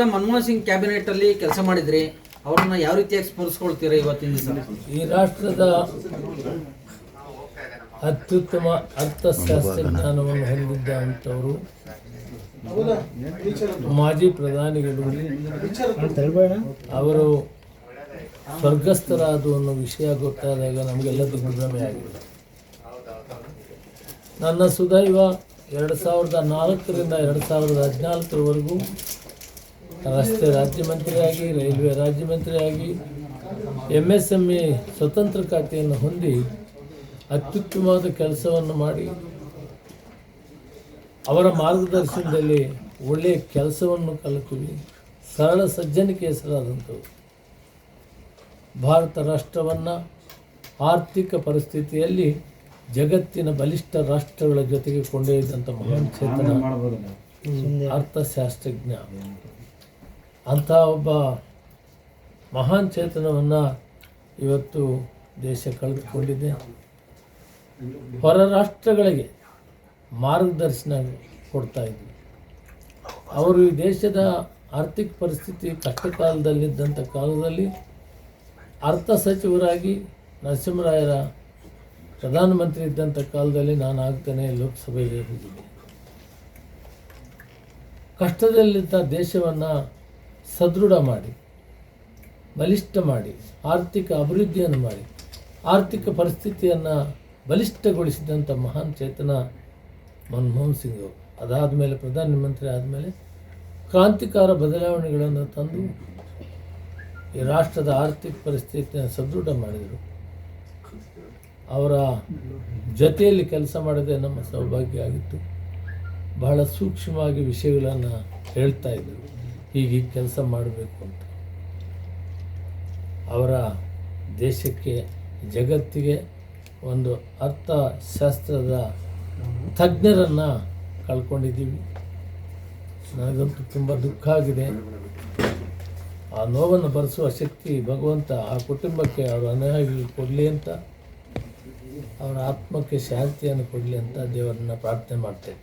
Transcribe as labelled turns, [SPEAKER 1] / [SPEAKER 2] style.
[SPEAKER 1] ಕೂಡ ಮನಮೋಹನ್ ಸಿಂಗ್ ಕ್ಯಾಬಿನೆಟ್ ಅಲ್ಲಿ ಕೆಲಸ ಮಾಡಿದ್ರಿ ಅವರನ್ನ ಯಾವ ರೀತಿಯಾಗಿ ಸ್ಮರಿಸ್ಕೊಳ್ತೀರಾ ಇವತ್ತಿನ ದಿವಸ?
[SPEAKER 2] ಈ ರಾಷ್ಟ್ರದ ಅತ್ಯುತ್ತಮ ಅರ್ಥಶಾಸ್ತ್ರ ಜ್ಞಾನವನ್ನು ಹೊಂದಿದ್ದ ಅಂಥವರು ಮಾಜಿ ಪ್ರಧಾನಿಗಳು. ಅವರು ಸ್ವರ್ಗಸ್ಥರಾದು ಅನ್ನೋ ವಿಷಯ ಗೊತ್ತಾದಾಗ ನಮಗೆಲ್ಲ ದಿಗ್ಭ್ರಮೆ ಆಗಿದೆ. ನನ್ನ ಸುದೈವ ಎರಡು ಸಾವಿರದ ನಾಲ್ಕರಿಂದ ಎರಡು ಸಾವಿರದ ಹದಿನಾಲ್ಕರವರೆಗೂ ರಸ್ತೆ ರಾಜ್ಯ ಮಂತ್ರಿಯಾಗಿ ರೈಲ್ವೆ ರಾಜ್ಯ ಮಂತ್ರಿಯಾಗಿ ಎಂ ಎಸ್ ಎಂ ಇ ಸ್ವತಂತ್ರ ಖಾತೆಯನ್ನು ಹೊಂದಿ ಅತ್ಯುತ್ತಮವಾದ ಕೆಲಸವನ್ನು ಮಾಡಿ ಅವರ ಮಾರ್ಗದರ್ಶನದಲ್ಲಿ ಒಳ್ಳೆಯ ಕೆಲಸವನ್ನು ಕಲಿತೀವಿ. ಸರಳ ಸಜ್ಜನಿಕೆ ಹೆಸರಾದಂಥವು ಭಾರತ ರಾಷ್ಟ್ರವನ್ನು ಆರ್ಥಿಕ ಪರಿಸ್ಥಿತಿಯಲ್ಲಿ ಜಗತ್ತಿನ ಬಲಿಷ್ಠ ರಾಷ್ಟ್ರಗಳ ಜೊತೆಗೆ ಕೊಂಡೊಯ್ದಂಥ ಮಹಾನ್ ಚೇತನ. ಅರ್ಥಶಾಸ್ತ್ರಜ್ಞ. ಅಂಥ ಒಬ್ಬ ಮಹಾನ್ ಚೇತನವನ್ನು ಇವತ್ತು ದೇಶ ಕಳೆದುಕೊಂಡಿದೆ. ಹೊರ ರಾಷ್ಟ್ರಗಳಿಗೆ ಮಾರ್ಗದರ್ಶನ ಕೊಡ್ತಾ ಇದ್ವಿ ಅವರು ಈ ದೇಶದ ಆರ್ಥಿಕ ಪರಿಸ್ಥಿತಿ ಕಷ್ಟಕಾಲದಲ್ಲಿದ್ದಂಥ ಕಾಲದಲ್ಲಿ ಅರ್ಥ ಸಚಿವರಾಗಿ ನರಸಿಂಹರಾಯರ ಪ್ರಧಾನಮಂತ್ರಿ ಇದ್ದಂಥ ಕಾಲದಲ್ಲಿ ನಾನು ಆಗ್ತಾನೆ ಲೋಕಸಭೆಗೆ ಹೋಗಿದ್ದೆ. ಕಷ್ಟದಲ್ಲಿದ್ದ ದೇಶವನ್ನು ಸದೃಢ ಮಾಡಿ, ಬಲಿಷ್ಠ ಮಾಡಿ, ಆರ್ಥಿಕ ಅಭಿವೃದ್ಧಿಯನ್ನು ಮಾಡಿ, ಆರ್ಥಿಕ ಪರಿಸ್ಥಿತಿಯನ್ನು ಬಲಿಷ್ಠಗೊಳಿಸಿದಂಥ ಮಹಾನ್ ಚೇತನ ಮನಮೋಹನ್ ಸಿಂಗ್ ಅವರು. ಅದಾದ ಮೇಲೆ ಪ್ರಧಾನಮಂತ್ರಿ ಆದಮೇಲೆ ಕ್ರಾಂತಿಕಾರ ಬದಲಾವಣೆಗಳನ್ನು ತಂದು ಈ ರಾಷ್ಟ್ರದ ಆರ್ಥಿಕ ಪರಿಸ್ಥಿತಿಯನ್ನು ಸದೃಢ ಮಾಡಿದರು. ಅವರ ಜೊತೆಯಲ್ಲಿ ಕೆಲಸ ಮಾಡದೆ ನಮ್ಮ ಸೌಭಾಗ್ಯ ಆಗಿತ್ತು. ಬಹಳ ಸೂಕ್ಷ್ಮವಾಗಿ ವಿಷಯಗಳನ್ನು ಹೇಳ್ತಾ ಇದ್ದರು ಹೀಗೆ ಕೆಲಸ ಮಾಡಬೇಕು ಅಂತ. ಅವರ ದೇಶಕ್ಕೆ, ಜಗತ್ತಿಗೆ ಒಂದು ಅರ್ಥಶಾಸ್ತ್ರದ ತಜ್ಞರನ್ನು ಕಳ್ಕೊಂಡಿದ್ದೀವಿ. ನನಗಂತೂ ತುಂಬ ದುಃಖ ಆಗಿದೆ. ಆ ನೋವನ್ನು ಬರೆಸುವ ಶಕ್ತಿ ಭಗವಂತ ಆ ಕುಟುಂಬಕ್ಕೆ ಅವರ ಅನುಯಾಗಿ ಕೊಡಲಿ ಅಂತ, ಅವರ ಆತ್ಮಕ್ಕೆ ಶಾಂತಿಯನ್ನು ಕೊಡಲಿ ಅಂತ ದೇವರನ್ನ ಪ್ರಾರ್ಥನೆ ಮಾಡ್ತೇನೆ.